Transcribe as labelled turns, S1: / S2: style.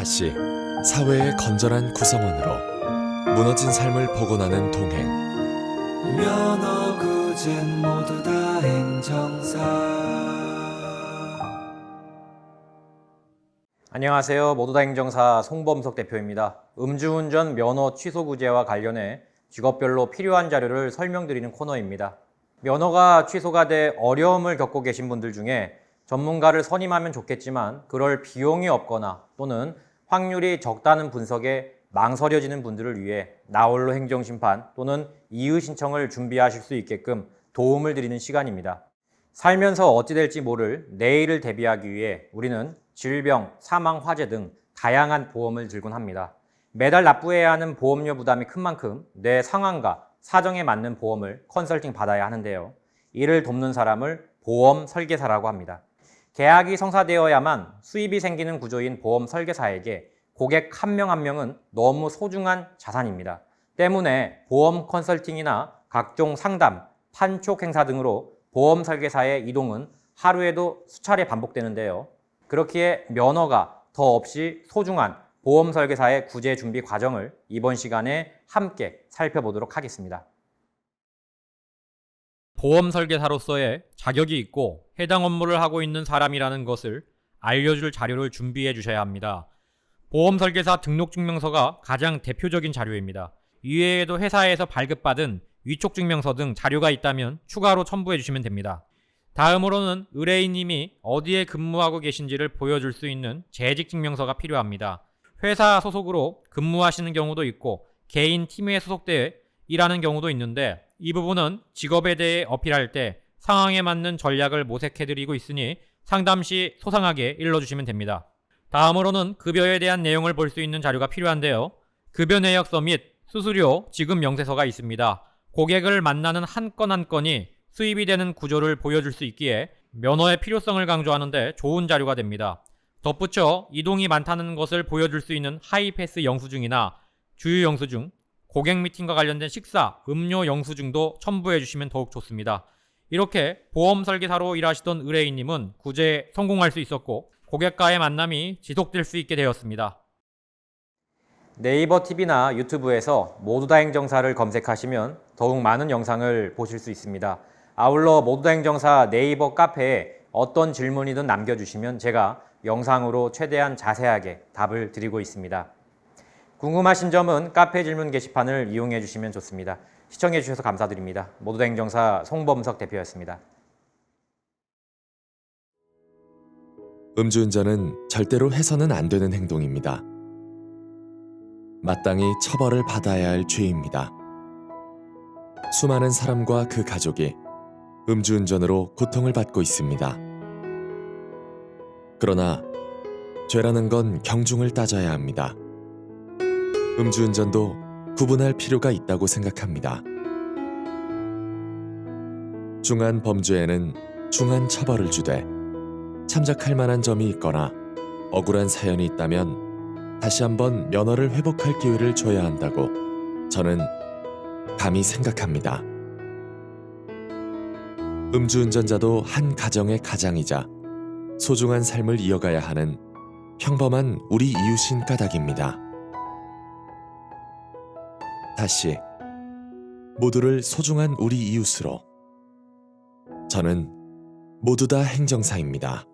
S1: 다시 사회의 건전한 구성원으로 무너진 삶을 복원하는 동행
S2: 면허구젠 모두 다 행정사
S3: 안녕하세요. 모두 다 행정사 송범석 대표입니다. 음주운전 면허 취소 구제와 관련해 직업별로 필요한 자료를 설명드리는 코너입니다. 면허가 취소가 돼 어려움을 겪고 계신 분들 중에 전문가를 선임하면 좋겠지만 그럴 비용이 없거나 또는 확률이 적다는 분석에 망설여지는 분들을 위해 나홀로 행정심판 또는 이의 신청을 준비하실 수 있게끔 도움을 드리는 시간입니다. 살면서 어찌 될지 모를 내일을 대비하기 위해 우리는 질병, 사망, 화재 등 다양한 보험을 들곤 합니다. 매달 납부해야 하는 보험료 부담이 큰 만큼 내 상황과 사정에 맞는 보험을 컨설팅 받아야 하는데요. 이를 돕는 사람을 보험 설계사라고 합니다. 계약이 성사되어야만 수입이 생기는 구조인 보험 설계사에게 고객 한명한 명은 너무 소중한 자산입니다. 때문에 보험 컨설팅이나 각종 상담, 판촉 행사 등으로 보험 설계사의 이동은 하루에도 수차례 반복되는데요. 그렇기에 면허가 더 없이 소중한 보험 설계사의 구제 준비 과정을 이번 시간에 함께 살펴보도록 하겠습니다. 보험 설계사로서의 자격이 있고 해당 업무를 하고 있는 사람이라는 것을 알려줄 자료를 준비해 주셔야 합니다. 보험 설계사 등록증명서가 가장 대표적인 자료입니다. 이외에도 회사에서 발급받은 위촉 증명서 등 자료가 있다면 추가로 첨부해 주시면 됩니다. 다음으로는 의뢰인님이 어디에 근무하고 계신지를 보여줄 수 있는 재직 증명서가 필요합니다. 회사 소속으로 근무하시는 경우도 있고 개인 팀에 소속돼 일하는 경우도 있는데 이 부분은 직업에 대해 어필할 때 상황에 맞는 전략을 모색해드리고 있으니 상담 시 소상하게 일러주시면 됩니다. 다음으로는 급여에 대한 내용을 볼 수 있는 자료가 필요한데요. 급여 내역서 및 수수료 지급 명세서가 있습니다. 고객을 만나는 한 건한 건이 수입이 되는 구조를 보여줄 수 있기에 면허의 필요성을 강조하는데 좋은 자료가 됩니다. 덧붙여 이동이 많다는 것을 보여줄 수 있는 하이패스 영수증이나 주유 영수증, 고객 미팅과 관련된 식사, 음료 영수증도 첨부해 주시면 더욱 좋습니다. 이렇게 보험 설계사로 일하시던 의뢰인님은 구제에 성공할 수 있었고 고객과의 만남이 지속될 수 있게 되었습니다. 네이버 TV나 유튜브에서 모두 다 행정사를 검색하시면 더욱 많은 영상을 보실 수 있습니다. 아울러 모두 다 행정사 네이버 카페에 어떤 질문이든 남겨주시면 제가 영상으로 최대한 자세하게 답을 드리고 있습니다. 궁금하신 점은 카페 질문 게시판을 이용해 주시면 좋습니다. 시청해 주셔서 감사드립니다. 모두다 행정사 송범석 대표였습니다.
S1: 음주운전은 절대로 해서는 안 되는 행동입니다. 마땅히 처벌을 받아야 할 죄입니다. 수많은 사람과 그 가족이 음주운전으로 고통을 받고 있습니다. 그러나 죄라는 건 경중을 따져야 합니다. 음주운전도 구분할 필요가 있다고 생각합니다. 중한 범죄에는 중한 처벌을 주되 참작할 만한 점이 있거나 억울한 사연이 있다면 다시 한번 면허를 회복할 기회를 줘야 한다고 저는 감히 생각합니다. 음주운전자도 한 가정의 가장이자 소중한 삶을 이어가야 하는 평범한 우리 이웃인 까닭입니다. 다시 모두를 소중한 우리 이웃으로 저는 모두 다 행정사입니다.